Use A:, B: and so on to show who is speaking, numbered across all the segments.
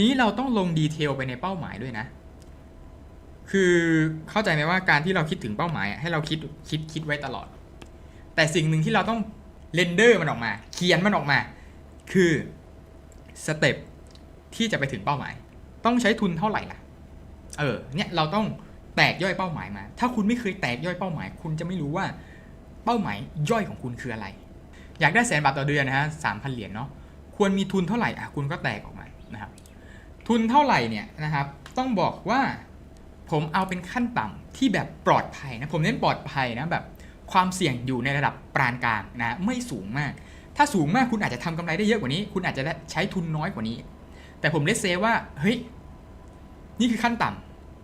A: ทีนี้เราต้องลงดีเทลไปในเป้าหมายด้วยนะ คือเข้าใจไหมว่าการที่เราคิดถึงเป้าหมาย ให้เราคิดคิดคิดไว้ตลอด แต่สิ่งหนึ่งที่เราต้องเรนเดอร์มันออกมา เขียนมันออกมา คือสเต็ปที่จะไปถึงเป้าหมาย ต้องใช้ทุนเท่าไหร่ล่ะ เออ เนี่ยเราต้องแตกย่อยเป้าหมายมา ถ้าคุณไม่เคยแตกย่อยเป้าหมาย คุณจะไม่รู้ว่าเป้าหมายย่อยของคุณคืออะไร อยากได้แสนบาทต่อเดือนนะฮะสามพันเหรียญเนาะ ควรมีทุนเท่าไหร่อะคุณก็แตกออกมานะครับ ทุนเท่าไหร่เนี่ยนะครับ ต้องบอกว่าผมเอาเป็นขั้นต่ำที่แบบปลอดภัยนะ ผมเน้นปลอดภัยนะแบบความเสี่ยงอยู่ในระดับปานกลางนะไม่สูงมาก ถ้าสูงมากคุณอาจจะทำกำไรได้เยอะกว่านี้ คุณอาจจะใช้ทุนน้อยกว่านี้ แต่ผมเลสเซว่าเฮ้ยนี่คือขั้นต่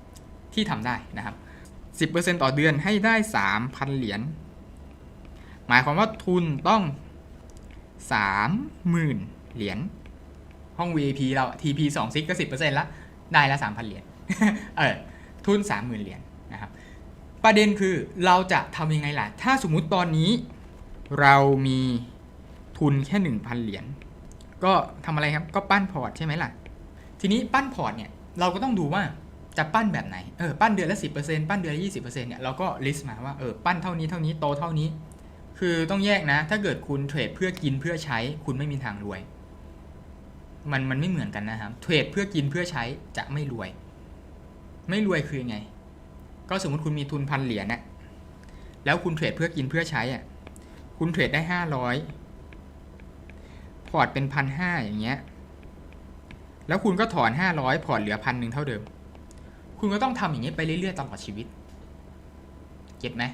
A: ำที่ทำได้นะครับ 10%ต่อเดือนให้ได้ 3,000 เหรียญหมายความว่าทุนต้อง 30,000 เหรียญ ห้อง VIP เรา TP 2ซิกก็10%ละ ได้ละ3,000เหรียญ เออ ทุน30,000เหรียญนะครับ ประเด็นคือเราจะทำยังไงล่ะ ถ้าสมมุติตอนนี้เรามีทุนแค่1,000เหรียญ ก็ทำอะไรครับ ก็ปั้นพอร์ตใช่ไหมล่ะ ทีนี้ปั้นพอร์ตเนี่ย เราก็ต้องดูว่าจะปั้นแบบไหน เออ ปั้นเดือนละ 10%ปั้นเดือนละ 20%เนี่ย เราก็ลิสต์มาว่า เออ ปั้นเท่านี้เท่านี้ โตเท่านี้ คือต้องแยกนะ ถ้าเกิดคุณเทรดเพื่อกินเพื่อใช้ คุณไม่มีทางรวย มันมันไม่เหมือนกันนะครับ เทรดเพื่อกินเพื่อใช้จะไม่รวย ไม่รวยคือยังไง ก็สมมติคุณมีทุนพันเหรียญนะแล้วคุณเทรดเพื่อกินเพื่อใช้อะ คุณเทรดได้ห้าร้อยพอร์ตเป็นพันห้าอย่างเงี้ย แล้วคุณก็ถอนห้าร้อยพอร์ตเหลือพันหนึ่งเท่าเดิม คุณก็ต้องทำอย่างนี้ไปเรื่อยๆตลอดชีวิต เก็ตไหม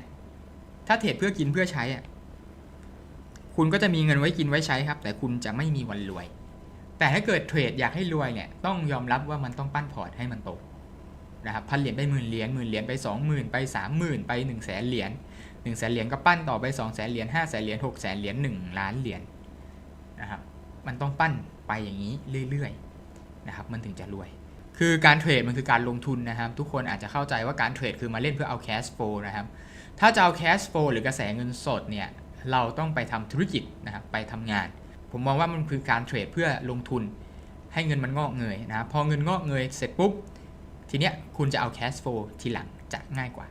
A: ถ้าเทรดเพื่อกินเพื่อใช้อะ คุณก็จะมีเงินไว้กินไว้ใช้ครับ แต่คุณจะไม่มีวันรวย แต่ถ้าเกิดเทรดอยากให้รวยเนี่ยต้องยอมรับว่ามันต้องปั้นพอร์ตให้มันโตนะครับพันเหรียญไปหมื่นเหรียญหมื่นเหรียญไปสองหมื่นไปสามหมื่นไปหนึ่งแสนเหรียญหนึ่งแสนเหรียญก็ปั้นต่อไปสองแสนเหรียญห้าแสนเหรียญหกแสนเหรียญหนึ่งล้านเหรียญนะครับมันต้องปั้นไปอย่างนี้เรื่อยๆนะครับมันถึงจะรวย คือการเทรดมันคือการลงทุนนะครับ ทุกคนอาจจะเข้าใจว่าการเทรดคือมาเล่นเพื่อเอา cash flow นะครับถ้าจะเอา cash flow หรือกระแสเงินสดเนี่ยเราต้องไปทำธุรกิจนะครับไปทำงาน ผมมองว่ามันคือการเทรดเพื่อลงทุน ให้เงินมันงอกเงยนะพอเงินงอกเงยเสร็จปุ๊บ ทีเนี้ยคุณจะเอาแคสโฟทีหลังจะง่ายกว่า